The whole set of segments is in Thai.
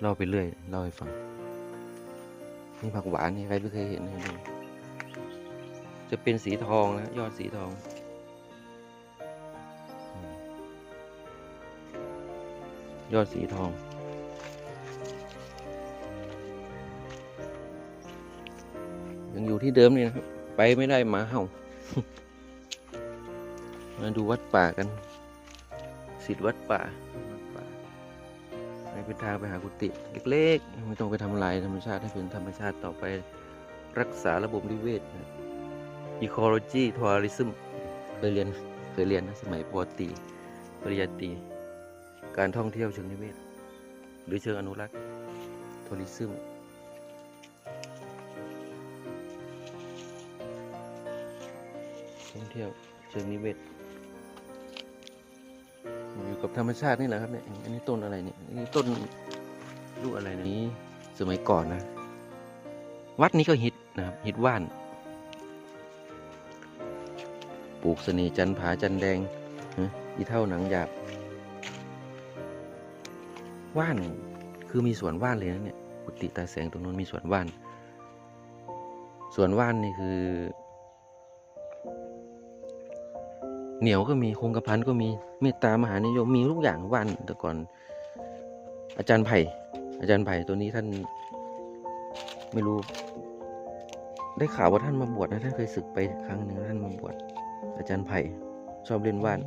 เล่าไปเรื่อยเล่าให้ฟัง นี่ผักหวานนี่ใครไม่เคยเห็นให้ดูจะเป็นสีทองนะยอดสีทองยอดสีทอง ยังอยู่ที่เดิมนี่นะครับ ไปไม่ได้หมาเห่า มาดูวัดป่ากัน สิทธิ์วัดป่า วัดป่าไปเป็นทางไปหากุฏิเล็กๆ ไม่ต้องไปทำลายธรรมชาติให้เป็นธรรมชาติต่อไปรักษาระบบนิเวศนะ ecology tourism เคยเรียนเคยเรียนนะสมัยปวตีปริญญาตรีการท่องเที่ยวเชิงนิเวศ หรือเชิงอนุรักษ์ tourism ท่องเที่ยวเชิงนิเวศ กับธรรมชาตินี่แหละครับเนี่ยอันนี้ต้นอะไรเนี่ยอันนี้ต้นลูกอะไรนยนี้สมัยก่อนนะ วัดนี้ก็ฮิตนะครับฮิตว่าน ปลูกเสน่จันผาจันแดงอีเท่าหนังหยาบว่านคือมีสวนว่านเลยนะเนี่ยกุฏิตาแสงตรงนู้นมีสวนว่านสวนว่านนี่คือ เหนียวก็มีคงกระพันก็มีเมตตามหานิยมมีทุกอย่างว่านแต่ก่อน อาจารย์ไผ่อาจารย์ไผ่ตัวนี้ท่าน ไม่รู้ ได้ข่าวว่าท่านมาบวชนะท่านเคยศึกไปครั้งหนึ่งท่านมาบวชอาจารย์ไผ่ชอบเล่นว่าน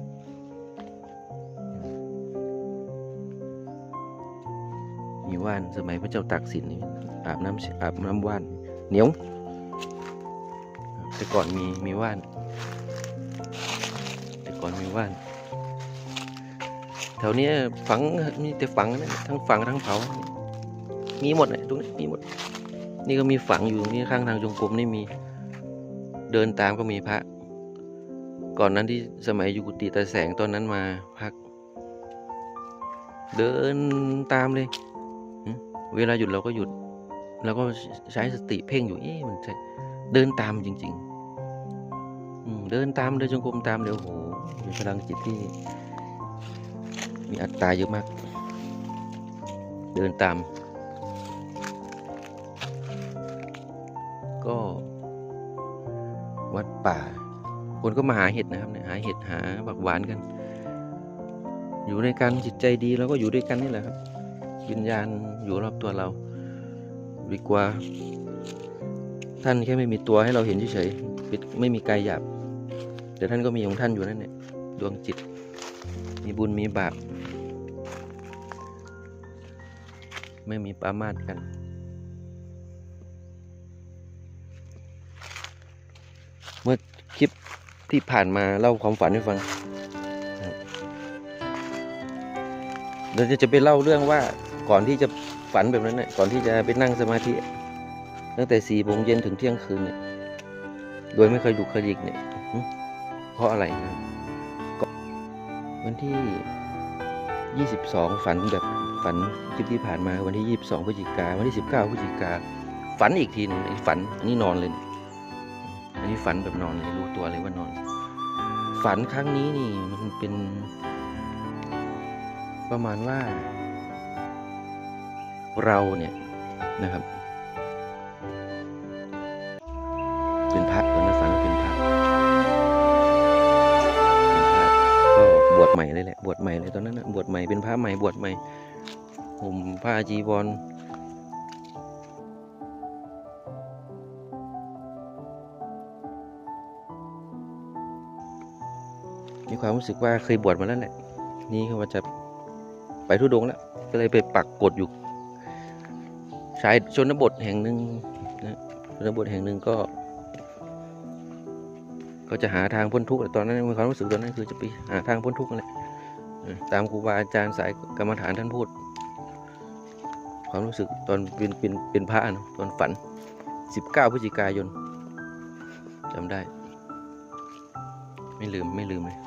มีว่านสมัยพระเจ้าตากสินอาบน้ำอาบน้ำว่านเหนียวแต่ก่อนมีมีว่าน ก่อนมีว่านแถวเนี้ยฝังมีแต่ฝังนะทั้งฝังทั้งเผา มีหมดเลยตรงนี้มีหมด นี่ก็มีฝังอยู่ตรงนี้ข้างทางจงกรมนี่มีเดินตามก็มีพระ ก่อนนั้นที่สมัยอยู่กุฏิตาแสงตอนนั้นมาพัก เดินตามเลย เวลาหยุดเราก็หยุดแล้วก็ใช้สติเพ่งอยู่เอ๊ะมันใช่เดินตามจริง ๆ เดินตามเดินจงกรมตามเดี๋ยวโอ้ มีพลังจิตที่มีอัตตาเยอะมาก เดินตาม ก็ วัดป่า คนก็มาหาเห็ดนะครับเนี่ยหาเห็ดหาบักหวานกัน อยู่ในกันจิตใจดีเราก็อยู่ด้วยกันนี่แหละครับ วิญญาณอยู่รอบตัวเราดีกว่า ท่านแค่ไม่มีตัวให้เราเห็นเฉยๆปิดไม่มีกายหยาบ แต่ท่านก็มีของท่านอยู่นั่นเนี่ดวงจิต มีบุญมีบาป ไม่มีปรามาสกัน เมื่อคลิปที่ผ่านมาเล่าความฝันให้ฟังนะครับเดี๋ยวจะไปเล่าเรื่องว่าก่อนที่จะฝันแบบนั้นเนี่ยก่อนที่จะไปนั่งสมาธิตั้งแต่สี่โมงเย็นถึงเที่ยงคืนเนี่ยโดยไม่เคยดุขยิกเนี่ย เพราะอะไรนะก็วันที่ 22 ฝันแบบฝันคลิปที่ผ่านมาวันที่ 22พฤศจิกาวันที่ 19พฤศจิกาฝันอีกทีหนึงไอ้ฝันอันนี้นอนเลยเนี่ยอันนี้ฝันแบบนอนเลยรู้ตัวเลยว่านอน ฝันครั้งนี้นี่มันเป็น ประมาณว่า เราเนี่ยนะครับ บวชใหม่เลยตอนนั้นนะบวชใหม่เป็นพระใหม่บวชใหม่ห่มผ้าจีวรมีความรู้สึกว่าเคยบวชมาแล้วแหละ นี่เขาว่าจะไปทุดงแล้ว ก็เลยไปปักกดอยู่ ชายชนบทแห่งหนึ่งนะชนบทแห่งหนึ่งก็ ก็จะหาทางพ้นทุกข์แหละตอนนั้นมีความรู้สึกตอนนั้นคือจะไปหาทางพ้นทุกข์นั่นแหละ ตามครูบาอาจารย์สายกรรมฐานท่านพูด ความรู้สึกตอนเป็นเป็นเป็นพระเนะตอนฝัน 19พฤศจิกายนจำได้ ไม่ลืมไม่ลืมเลย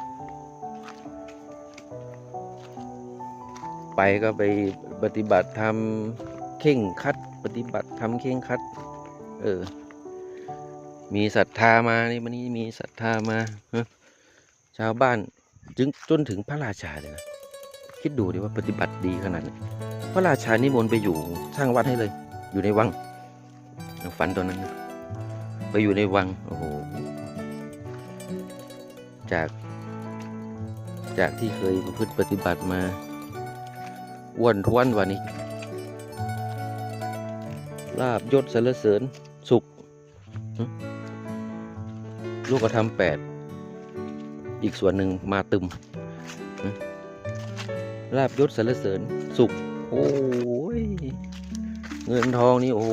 ไปก็ไปปฏิบัติธรรมเข่งคัด ปฏิบัติธรรมเข่งคัด เออ มีศรัทธามานี่วันนี้มีศรัทธามาชาวบ้าน จึงจนถึงพระราชาเลยนะคิดดูดิว่าปฏิบัติดีขนาดไหนพระราชานิมนต์ไปอยู่สร้างวัดให้เลย อยู่ในวังฝันตอนนั้นนะไปอยู่ในวังโอ้โหจากจากที่เคยประพฤติปฏิบัติมาอ้วนท้วนกวันนี้ ลาบยศสรรเสริญสุขหึลูกกระทำแปด อีกส่วนหนึ่งมาตึมลาบยศสรรเสริญสุข โอ้ย เงินทองนี่โอ้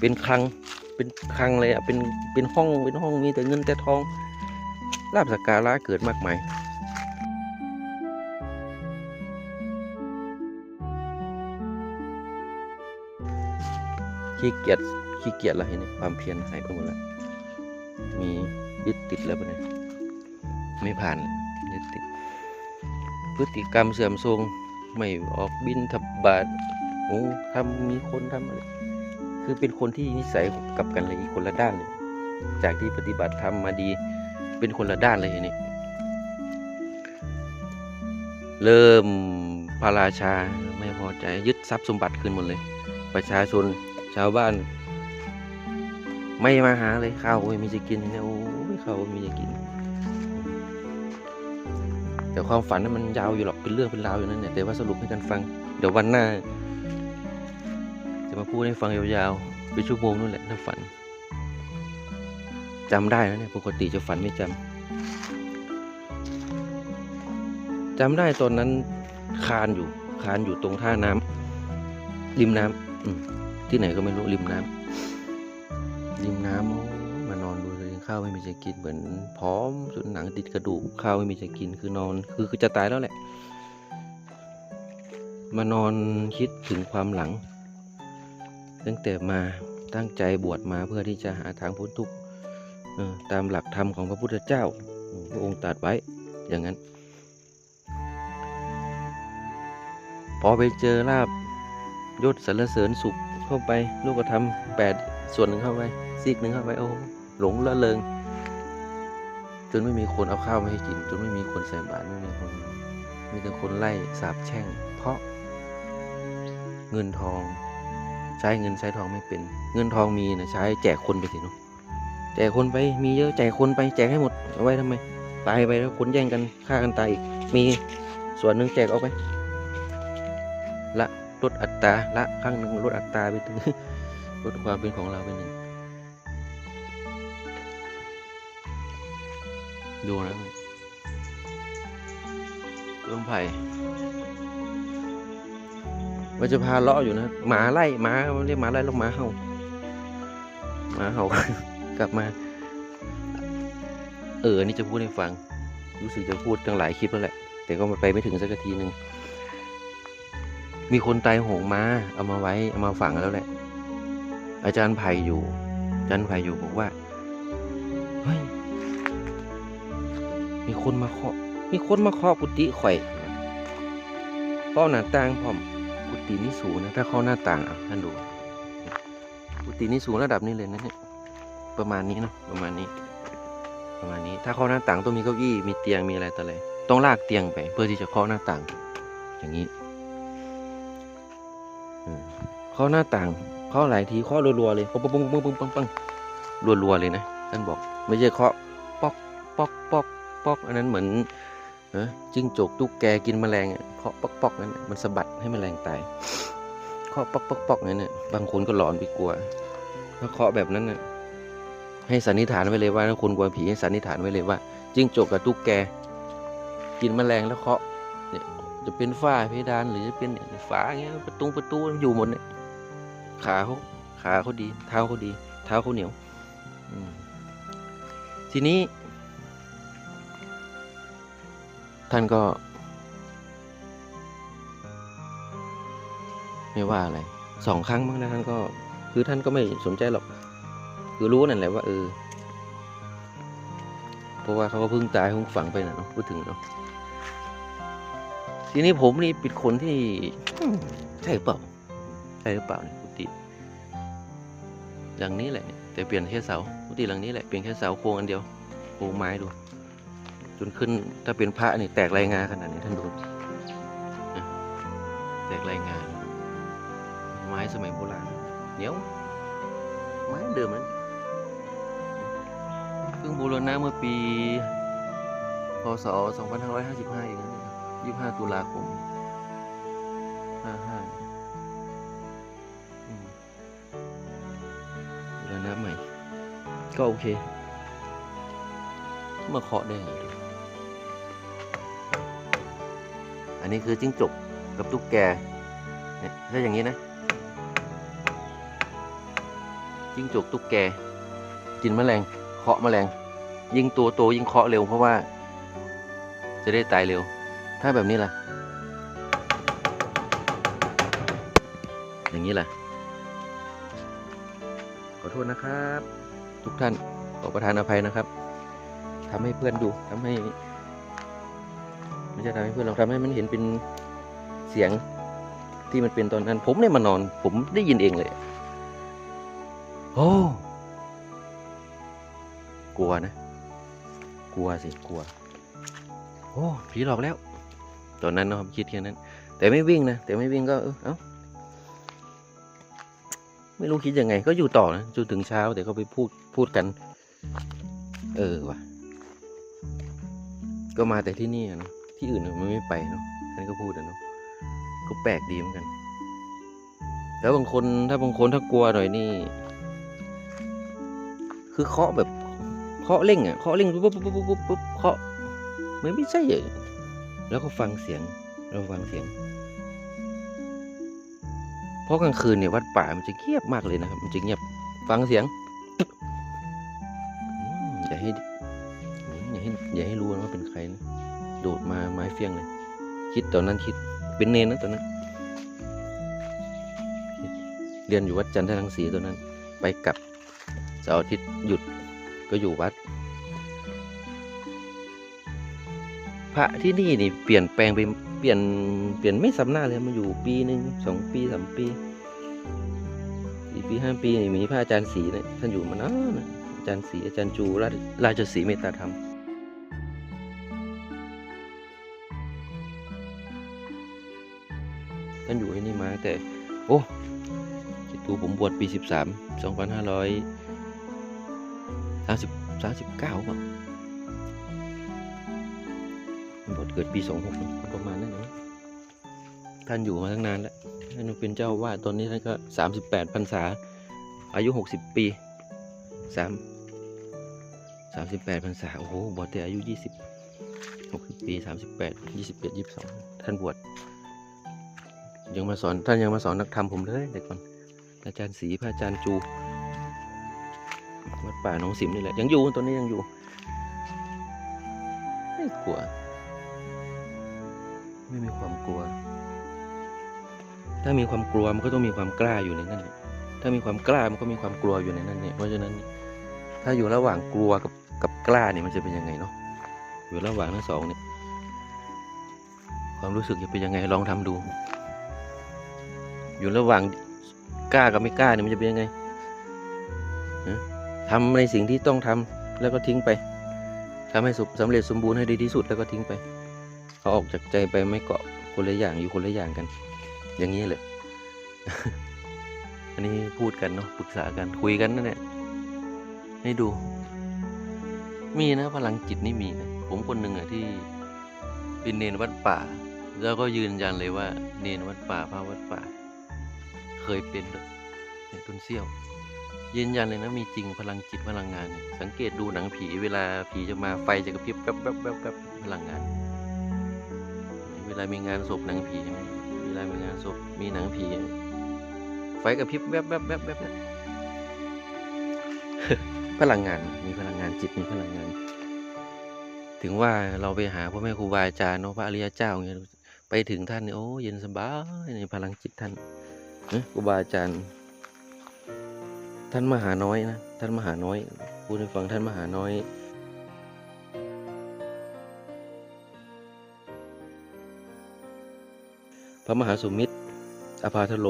เป็นคลังเป็นคลังเลยอะเป็นเป็นห้องเป็นห้องมีแต่เงินแต่ทองลาบสกการะเกิดมากมายขี้เกียจขี้เกียจแล้วเห็นไหมความเพียรหายไปหมดแล้วมียึดติดแล้วปะเนี่ย ไม่ผ่านเลยยึดติด พฤติกรรมเสื่อมทรงไม่ออกบินทบาทโอ้ทำมีคนทำอะไรคือเป็นคนที่นิสัยกับกันเลยอีกคนละด้านเลย จากที่ปฏิบัติทำมาดี เป็นคนละด้านเลยนี้เริ่มพระราชาไม่พอใจยึดทรัพย์สมบัติคืนหมดเลย ประชาชนชาวบ้าน ไม่มาหาเลยข้าวไม่มีจะกินเนี่ยโอ้ยข้าวไม่มีจะกิน ความฝันนั้นมันยาวอยู่หรอกเป็นเรื่องเป็นราวอยู่นั่นเนี่ยแต่ว่าสรุปให้กันฟัง เดี๋ยววันหน้า จะมาพูดให้ฟังยาวๆเป็นชั่วโมงนู่นแหละถ้าฝันจำได้นะเนี่ยปกติจะฝันไม่จำจำได้ตอนนั้นคานอยู่ คานอยู่ตรงท่าน้ำริมน้ำอืที่ไหนก็ไม่รู้ริมน้ำริมน้ำ ข้าวไม่มีจะกินเหมือนพร้อมจนหนังติดกระดูกข้าวไม่มีจะกินคือนอนคือคือจะตายแล้วแหละ มานอนคิดถึงความหลัง ตั้งแต่มาตั้งใจบวชมาเพื่อที่จะหาทางพ้นทุกข์ตามหลักธรรมของพระพุทธเจ้า พระองค์ตรัดไว้อย่างนั้น พอไปเจอลาบยศสรรเสริญสุขเข้าไป ลูกก็ทำแปดส่วนหนึ่งเข้าไปซีกหนึ่งเข้าไปโอ้ หลงละเริงจนไม่มีคนเอาข้าวมาให้กิน จนไม่มีคนใส่บาตรไม่มีคนมีแต่คนไล่สาบแช่ง เพราะเงินทองใช้เงินใช้ทองไม่เป็น เงินทองมีนะใช้แจกคนไปสิเนาะแจกคนไปมีเยอะแจกคนไปแจกให้หมดเอาไว้ทำไมตายไปแล้วคนแย่งกันฆ่ากันตายอีกมีส่วนหนึ่งแจกเอาไป ละลดอัตราละข้างหนึ่งลดอัตราไปถึงลดความเป็นของเราไปหนึ่ง ดูนะต้นไผ่ว่าจะพาเลาะอยู่นะ หมาไล่หมาเรียกหมาไล่ล้วหมาเห่าหมาเห่ากลับมา เออนนี่จะพูดให้ฟัง รู้สึกจะพูดตั้งหลายคลิปแล้วแหละ แต่ก็ไปไม่ถึงสักทีหนึ่งมีคนตายโหงมาเอามาไว้เอามาฝังแล้วแหละ อาจารย์ไผ่อยู่อาจารย์ไผ่อยู่บอกว่าเฮ้ย มีคนมาเคาะ มีคนมาเคาะกุฏิข่อยเคาหน้าต่างพร้อมกุฏินี่สูงนะ ถ้าเคาะหน้าต่างอะท่านดู กุฏินี่สูงระดับนี้เลยนะเนี่ย ประมาณนี้เนาะประมาณนี้ ประมาณนี้ ถ้าเคาะหน้าต่างต้องมีเก้าอี้ มีเตียง มีอะไรต่ออะไร ต้องลากเตียงไป เพื่อที่จะเคาะหน้าต่าง อย่างนี้เคาะหน้าต่างเคาะหลายทีเคาะรัวๆเลย ปังปังปังปังปังปังปังรัวๆเลยนะ ท่านบอก ไม่ใช่เคาะปอกปอกปอก ปอกอันนั้นเหมือนเออจิ้งจกตุ๊กแกกินแมลงอะเคาะปอกปอกนั่นน่ะมันสะบัดให้แมลงตายเคาะปอกปอกปอกนั่นน่ะบางคนก็หลอนไปกลัวถ้าเคาะแบบนั้นน่ะให้สันนิษฐานไว้เลยว่าถ้าคนกลัวผีให้สันนิษฐานไว้เลยว่าจิ้งจกกับตุ๊กแก กินแมลงแล้วเคาะเนี่ยจะเป็นฝ้าเพดานหรือจะเป็นเนี่ยฝาเงี้ยประตูประตูอยู่หมดเนี่ยขาเขาขาเขาดี เท้าเขาดี เท้าเขาเหนียวทีนี้ ท่านก็ ไม่ว่าอะไรสองครั้งมั้งนะท่านก็ คือท่านก็ไม่สนใจหรอก คือรู้นั่นแหละว่าเออเพราะว่าเขาก็เพิ่งตายเพิ่งฝังไปนะเนาะพูดถึงเนาะทีนี้ผมนี่ป็นคนที่ใช่หรือเปล่าใช่หรือเปล่าเนี่ยกุฏิหลังนี้แหละเนี่ยแต่เปลี่ยนแค่เสากุฏิหลังนี้แหละเปลี่ยนแค่เสาโครงอันเดียวโครงไม้ดู จนขึ้นถ้าเป็นพระนี่แตกรายงานขนาดนี้ท่านดูแตกรายงาน ไม้สมัยโบราณเหนียวไม้เดิมนั้นเพิ่งบูรณะเมื่อปีพศ 2555เองนะครับ25 ตุลาคม 55บูรณะใหม่ ก็โอเค มาเคาะได้ไง นนี้คือจิ้งจกกับตุ๊กแกเนี่ยถ้าอย่างนี้นะ จิ้งจกตุ๊กแก กินแมลงเคาะแมลง ยิ่งตัวโตยิ่งเคาะเร็วเพราะว่า จะได้ตายเร็ว ถ้าแบบนี้ล่ะ อย่างนี้ล่ะ ขอโทษนะครับ ทุกท่านขอประทานอภัยนะครับทำให้เพื่อนดูทำให้ ไม่ใช่ทำให้เพื่อนเราทำให้มันเห็นเป็นเสียงที่มันเป็นตอนนั้น ผมเนี่ยมานอน ผมได้ยินเองเลย โอ้กลัวนะ กลัวสิกลัว โอ้ผีหลอกแล้ว ตอนนั้นเนาะผมคิดแค่นั้น แต่ไม่วิ่งนะแต่ไม่วิ่งก็เออเอ้าไม่รู้คิดยังไง ก็อยู่ต่อนะจนถึงเช้าแต่ก็ไปพูดพูดกัน เออว่ะ ก็มาแต่ที่นี่นะ ที่อื่นมันไม่ไปเนาะท่านก็พูดอะเนาะก็แปลกดีเหมือนกัน แล้วบางคนถ้าบางคนถ้ากลัวหน่อยนี่ คือเคาะแบบเคาะเร่งอะเคาะเร่งปุ๊บปุ๊บปุ๊บปุ๊บปุ๊บเคาะมันไม่ใช่อแล้วก็ฟังเสียงเราฟังเสียง เพราะกลางคืนเนี่ยวัดป่ามันจะเงียบมากเลยนะครับ มันจะเงียบฟังเสียงอย่าให้อืมอย่าให้อย่าให้รู้นะว่าเป็นใครนะ โดดมาไม้เฟี้ยงเลย คิดตอนนั้นคิดเป็นเนนนะตอนนั้นเรียนอยู่วัดจันทรังสีตอนนั้น ไปกลับเสาร์อาทิตย์หยุดก็อยู่วัด พระที่นี่นี่เปลี่ยนแปลงไปเปลี่ยนเปลี่ยนไม่สำหน้าเลยมาอยู่ปีหนึ่งสองปีสามปีสี่ปีห้าปีนี่มีพระอาจารย์ศรีเนี่ยท่านอยู่มานานนะอาจารย์ศรีอาจารย์จูราชราชศรีเมตตาธรรม ท่านอยู่ที่นี่มาแต่ โอ้คิดดูผมบวชปีสิบสามสองพันห้าร้อยสามสิบสามสิบเก้าป่ะบวชเกิดปีสองหกประมาณนั้นนะท่านอยู่มาตั้งนานแล้วท่านเป็นเจ้าอาวาดตอนนี้ท่านก็สามสิบแปดพรรษา อายุหกสิบปีสามสามสิบแปดพรรษา โอ้โห บวชแต่อายุยี่สิบหกสิบปีสามสิบแปดยี่สิบเอ็ดยี่สิบสองท่านบวช ยังมาสอนท่านยังมาสอนนักธรรมผมเลยเด็กก่อนอาจารย์ศรีพระอาจารย์จูวัดป่าหนองสิมนี่แหละ ยังอยู่ตอนนี้ยังอยู่ไม่กลัว ไม่มีความกลัว ถ้ามีความกลัวมันก็ต้องมีความกล้าอยู่ในนั้นถ้ามีความกล้ามันก็มีความกลัวอยู่ในนั้นเนี่ยเพราะฉะนั้น ถ้าอยู่ระหว่างกลัวกับกับกล้าเนี่ยมันจะเป็นยังไงเนาะอยู่ระหว่างทั้งสองเนี่ยความรู้สึกจะเป็นยังไงลองทำดู อยู่ระหว่างกล้ากับไม่กล้าเนี่ยมันจะเป็นยังไงฮะทำในสิ่งที่ต้องทำแล้วก็ทิ้งไปทำให้สุสำเร็จสมบูรณ์ให้ดีที่สุดแล้วก็ทิ้งไปเอาออกจากใจไปไม่เกาะคนละอย่างอยู่คนละอย่างกัน อย่างนี้เลยอันนี้พูดกันเนาะปรึกษากันคุยกันนั่นแหละให้ดู มีนะพลังจิตนี่มีนะผมคนหนึ่งอะที่เป็นเนนวัดป่า แล้วก็ยืนยันเลยว่า เนนวัดป่าพระวัดป่า เคยเป็นด้วยในต้นเซี่ยวยืนยันเลยนะมีจริงพลังจิตพลังงาน สังเกตดูหนังผีเวลาผีจะมาไฟจะกระพริบแป๊บแป๊บแป๊บแป๊บพลังงาน เวลามีงานศพหนังผีใช่ไหมเวลามีงานศพมีหนังผี ไฟกระพริบแวบแวบแวบแวบแวบพลังงานมีพลังงานจิตมีพลังงาน ถึงว่าเราไปหาพ่อแม่ครูบาอาจารย์เนาะพระอริยเจ้าเงี้ยไปถึงท่านเนี่ยโอ้เย็นสบายในพลังจิตท่าน ครูบาอาจารย์ ท่านมหาน้อยนะท่านมหาน้อยพูดให้ฟังท่านมหาน้อยพระมหาสุมิตรอภาทโล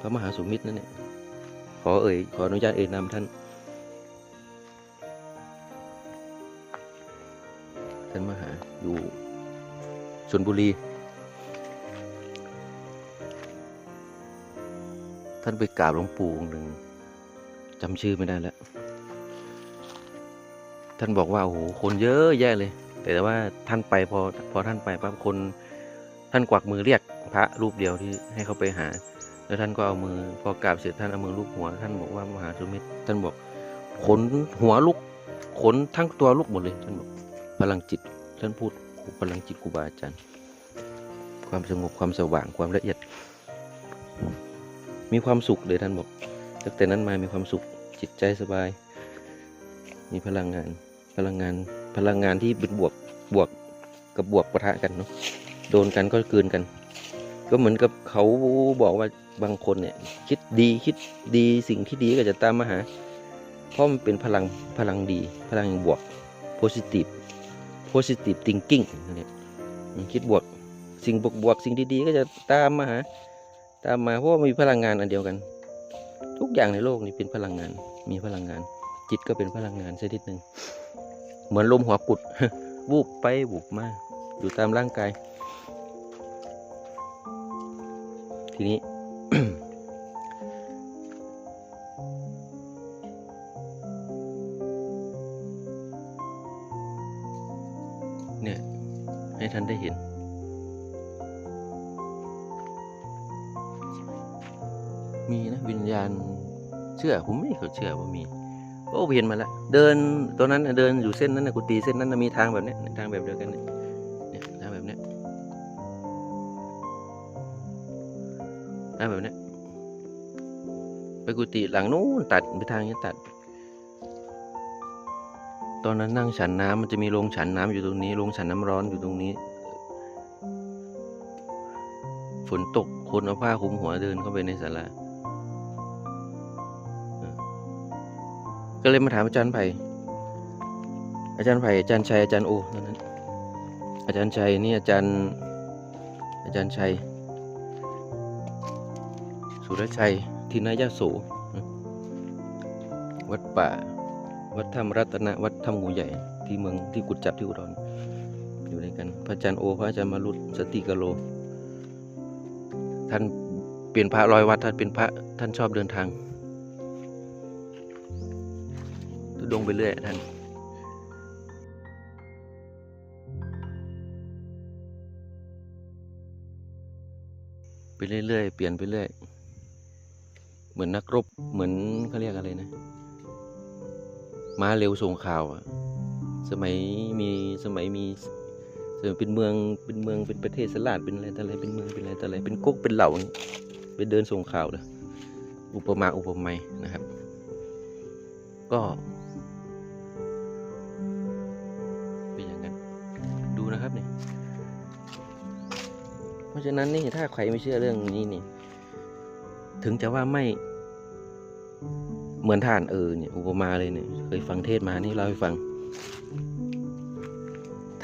พระมหาสุมิตรนั่นเนี่ยขอเอ่ยขออนุญาตเอ่ยนามท่าน ท่านมหาอยู่ชนบุรี ท่านไปกราบหลวงปู่องค์หนึ่งจำชื่อไม่ได้แล้ว ท่านบอกว่าโอ้โหคนเยอะแยะเลย แต่ว่าท่านไปพอพอท่านไปปั๊บคนท่านกวักมือเรียกพระรูปเดียวที่ให้เขาไปหา แล้วท่านก็เอามือพอกราบเสร็จท่านเอามือลูบหัว ท่านบอกว่ามหาสุมิตรท่านบอกขนหัวลุกขนทั้งตัวลุกหมดเลยท่านบอกพลังจิต ท่านพูดพลังจิตครูบาอาจารย์ความสงบความสว่างความละเอียด มีความสุขเลยท่านบอกตั้งแต่นั้นมามีความสุขจิตใจสบาย มีพลังงานพลังงานพลังงานที่เป็นบวกบวกกับบวกปะทะกันเนาะโดนกันก็เกินกัน ก็เหมือนกับเขาบอกว่าบางคนเนี่ย คิดดีคิดดีสิ่งที่ดีก็จะตามมาหา เพราะมันเป็นพลังพลังดี พลังบวก positive positive thinking นั่มันคิดบวก สิ่งบวกบวกสิ่งดีๆก็จะตามมาหา ตามมาเพราะว่ามีพลังงานอันเดียวกัน ทุกอย่างในโลกนี้เป็นพลังงาน มีพลังงาน จิตก็เป็นพลังงานชนิดหนึ่งเหมือนลมหัวกุดวูบไปวูบมาอยู่ตามร่างกาย ทีนี้ ชื่อ ผมไม่เคยเชื่อว่ามีโอ้เห็นมาแล้วเดินตอนนั้นเดินอยู่เส้นนั้นนะกุฏิเส้นนั้นนะมีทางแบบนี้ทางแบบเดียวกันเนี่ยทางแบบนี้ทางแบบนี้ไปกุฏิหลังนู้นตัดไปทางนี้ตัด ตอนนั้นนั่งฉันน้ำมันจะมีโรงฉันน้ำอยู่ตรงนี้โรงฉันน้ำร้อนอยู่ตรงนี้ ฝนตกคนเอาผ้าคลุมหัวเดินเข้าไปในศาลา ก็เลยมาถามอาจารย์ไผ่อาจารย์ไผ่อาจารย์ชัยอาจารย์โอตอนนั้น อาจารย์ชัยนี่อาจารย์ อาจารย์ชัย สุรชัยทินายาโสวัดป่า วัดถ้ำรัตนะวัดถ้ำงูใหญ่ที่เมืองที่กุดจับที่อุดรอยู่ด้วยกัน พระอาจารย์โอ พระอาจารย์มารุตสติกโล ท่านเปลี่ยนพระร้อยวัดท่านเป็นพระท่านชอบเดินทาง ทุดงไปเรื่อยท่านไปเรื่อยๆ เปลี่ยนไปเรื่อย เหมือนนักรบ เหมือนเขาเรียกอะไรนะ ม้าเร็วส่งข่าวอะสมัยมีสมัยมีสมัยเป็นเมืองเป็นเมืองเป็นประเทศสลาดเป็นอะไรแต่อะไรเป็นเมืองเป็นอะไรแต่อะไรเป็นก๊กเป็นเหล่าอย่างนี้ไปเดินส่งข่าวเลยอุปมาอุปไมยนะครับ ก็ ฉะนั้นนี่ถ้าใครไม่เชื่อเรื่องนี้นี่ ถึงจะว่าไม่ เหมือนท่านเออเนี่ยอุปมาเลยเนี่ยเคยฟังเทศมานี่เล่าให้ฟัง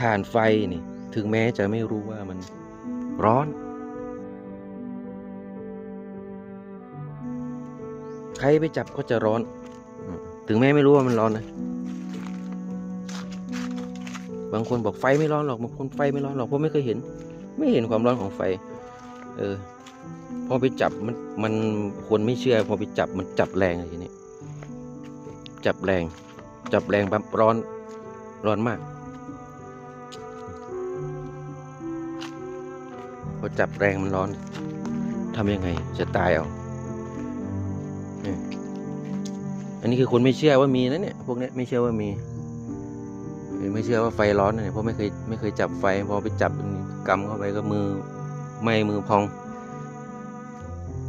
ถ่านไฟนี่ ถึงแม้จะไม่รู้ว่ามันร้อน ใครไปจับก็จะร้อน ถึงแม้ไม่รู้ว่ามันร้อนนะ บางคนบอกไฟไม่ร้อนหรอกบางคนไฟไม่ร้อนหรอกเพราะไม่เคยเห็น ไม่เห็นความร้อนของไฟ เออ พอไปจับมันมันคนไม่เชื่อ พอไปจับมันจับแรงอะไรทีนี้จับแรง จับแรงปั๊บร้อนร้อนมาก พอจับแรงมันร้อนทำยังไง จะตายเอาอันนี้คือคนไม่เชื่อว่ามีนะเนี่ย พวกนี้ไม่เชื่อว่ามี ไม่เชื่อว่าไฟร้อนนะเนี่ยเพราะไม่เคยไม่เคยจับไฟพอไปจับกำเข้าไปก็มือไม้มือพอง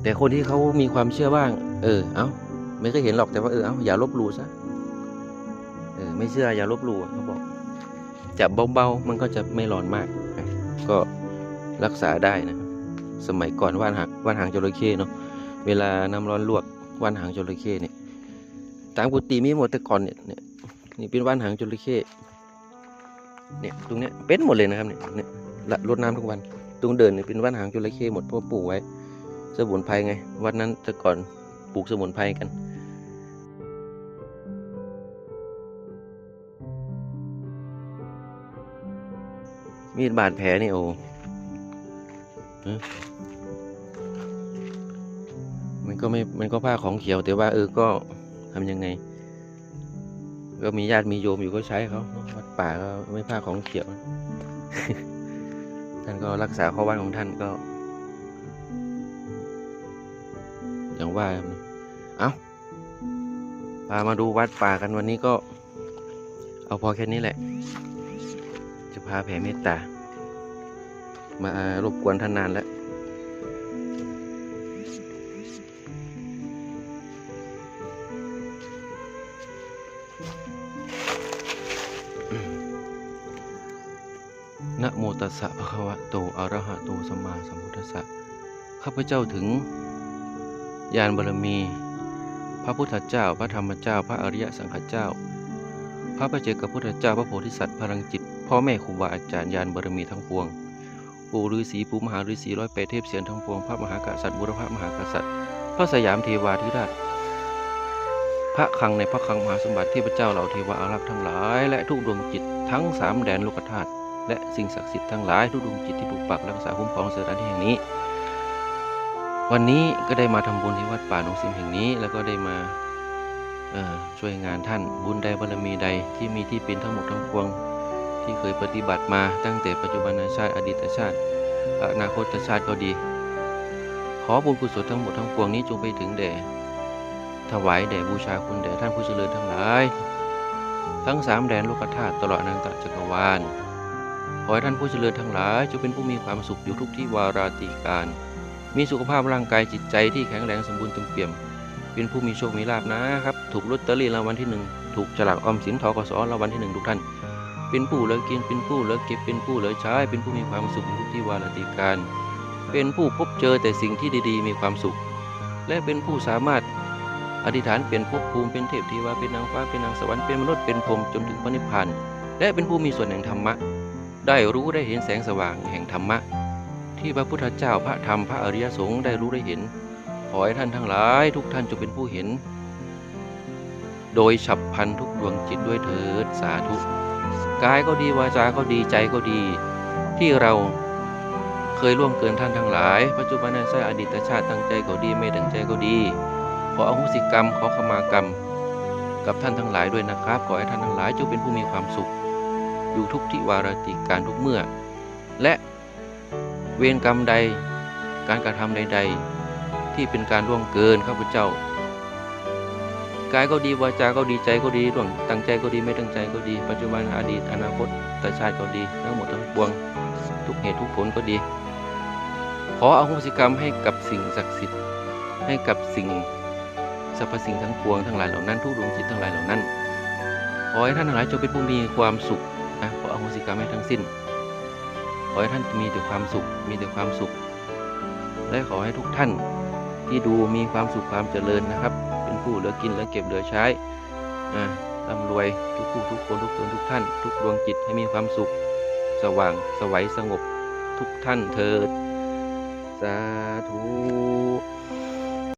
แต่คนที่เขามีความเชื่อบ้าง เออ เอ้าไม่เคยเห็นหรอกแต่ว่าเออเอ้าอย่าลบหลู่ซะเออ ไม่เชื่ออย่าลบหลู่เขาบอก จับเบาๆมันก็จะไม่ร้อนมาก ก็รักษาได้นะสมัยก่อนว่านหางว่านหางจระเข้เนาะเวลาน้ำร้อนลวกว่านหางจระเข้เนี่ยตามกุฏิมีหมดแต่ก่อนเนี่ยเนี่ยนี่เป็นว่านหางจระเข้ เนี่ยตรงเนี้ยเป็นหมดเลยนะครับเนี่ยเนี่ยละรดน้ำทุกวัน ตรงเดินเนี่ยเป็นว่านหางจระเข้หมดเพราะปลูกไว้ สมุนไพรไง วัดนั้นแต่ก่อนปลูกสมุนไพรกันมีดบาดแผลนี่โอ้มันก็ไม่ มันก็ผ้าของเขียวแต่ว่าเออก็ทำยังไง ก็มีญาติมีโยมอยู่ก็ใช้เขาวัดป่าก็ไม่ผ้าของเขียว ท่านก็รักษาข้อวัดของท่านก็ อย่างว่า เอาพามาดูวัดป่ากันวันนี้ก็ เอาพอแค่นี้แหละ จะพาแผ่เมตตามารบกวนท่านนานแล้ว นะโมตัสสะภะคะวะโตอะระหะโตสัมมาสัมพุทธัสสะข้าพเจ้าถึงญาณบารมี พระพุทธเจ้า พระธรรมเจ้า พระอริยสังฆเจ้า พระประเจกพุทธเจ้า พระโพธิสัตว์พลังจิต พ่อแม่ครูบาอาจารย์ญาณบารมีทั้งปวง ปู่ฤาษีปู่มหาฤาษีร้อยแปดเทพเสียนทั้งปวง พระมหากษัตริย์บุรพมหากษัตริย์ พระสยามเทวาธิราช พระคังในพระคังมหาสมบัติเทพเจ้าเหล่าเทวาอารักษ์ทั้งหลาย และทุกดวงจิตทั้งสามแดนโลกธาตุ และสิ่งศักดิ์สิทธิ์ทั้งหลายทุกดวงจิตที่ปกปักรักษาคุ้มครองสถานที่แห่งนี้ วันนี้ก็ได้มาทำบุญที่วัดป่าหนองสิมแห่งนี้ แล้วก็ได้มาช่วยงานท่านบุญใดบารมีใดที่มีที่เป็นทั้งหมดทั้งปวง ที่เคยปฏิบัติมาตั้งแต่ปัจจุบันชาติอดีตชาติอนาคตชาติก็ดี ขอบุญกุศลทั้งหมดทั้งปวงนี้จงไปถึงแด่ถวายแด่บูชาคุณแด่ท่านผู้เจริญทั้งหลาย ทั้งสามแดนโลกธาตุตลอดนันตจักรวาล ขอให้ท่านผู้เจริญทั้งหลายจงเป็นผู้มีความสุขอยู่ทุกที่วาราตีการ มีสุขภาพร่างกายจิตใจที่แข็งแรงสมบูรณ์เต็มเปี่ยม เป็นผู้มีโชคมีลาภนะครับ ถูกลอตเตอรี่รางวัลที่หนึ่งถูกฉลากออมสินทกสรางวัลที่หนึ่งทุกท่าน เป็นผู้เหลือกิน เป็นผู้เหลือเก็บ เป็นผู้เหลือใช้ เป็นผู้มีความสุขอยู่ทุกที่วาราตีการ เป็นผู้พบเจอแต่สิ่งที่ดีๆ มีความสุข และเป็นผู้สามารถอธิษฐานเป็นภพภูมิเป็นเทพเทวาเป็นนางฟ้าเป็นนางสวรรค์เป็นมนุษย์เป็นพรหมจนถึงพระนิพพานและเป็นผู้มีส่วนแห่งธรรมะ ได้รู้ได้เห็นแสงสว่างแห่งธรรมะ ที่พระพุทธเจ้าพระธรรมพระอริยสงฆ์ได้รู้ได้เห็น ขอให้ท่านทั้งหลายทุกท่านจงเป็นผู้เห็น โดยฉับพลันทุกดวงจิตด้วยเถิดสาธุกายก็ดีวาจาก็ดีใจก็ดี ที่เราเคยล่วงเกินท่านทั้งหลาย ปัจจุบันในชาติอดีตชาติตั้งใจก็ดีไม่ตั้งใจก็ดี ขออโหสิกรรมขอขมากรรม กับท่านทั้งหลายด้วยนะครับ ขอให้ท่านทั้งหลายจงเป็นผู้มีความสุข อยู่ทุกที่วารติการทุกเมื่อ และเวรกรรมใดการกระทำใด ๆ ที่เป็นการล่วงเกินข้าพเจ้ากายก็ดีวาจาก็ดีใจก็ดีร่วงตั้งใจก็ดีไม่ตั้งใจก็ดี ปัจจุบันอดีตอนาคตแต่ชาติก็ดีทั้งหมดทั้งปวง ทุกเหตุทุกผลก็ดี ขออโหสิกรรมให้กับสิ่งศักดิ์สิทธิ์ ให้กับสิ่งสรรพสิ่งทั้งปวงทั้งหลายเหล่านั้นทุกดวงจิตทั้งหลายเหล่านั้นขอให้ท่านทั้งหลายจงเป็นผู้มีความสุข นะขออโหสิกรรมให้ทั้งสิ้น ขอให้ท่านมีแต่ความสุข มีแต่ความสุข และขอให้ทุกท่านที่ดูมีความสุขความเจริญนะครับ เป็นผู้เหลือกินเหลือเก็บเหลือใช้อ่าร่ำรวยทุกผู้ทุกคนทุกคนทุกท่าน ทุกดวงจิตให้มีความสุข สว่างสวัยสงบทุกท่านเถิด สาธุ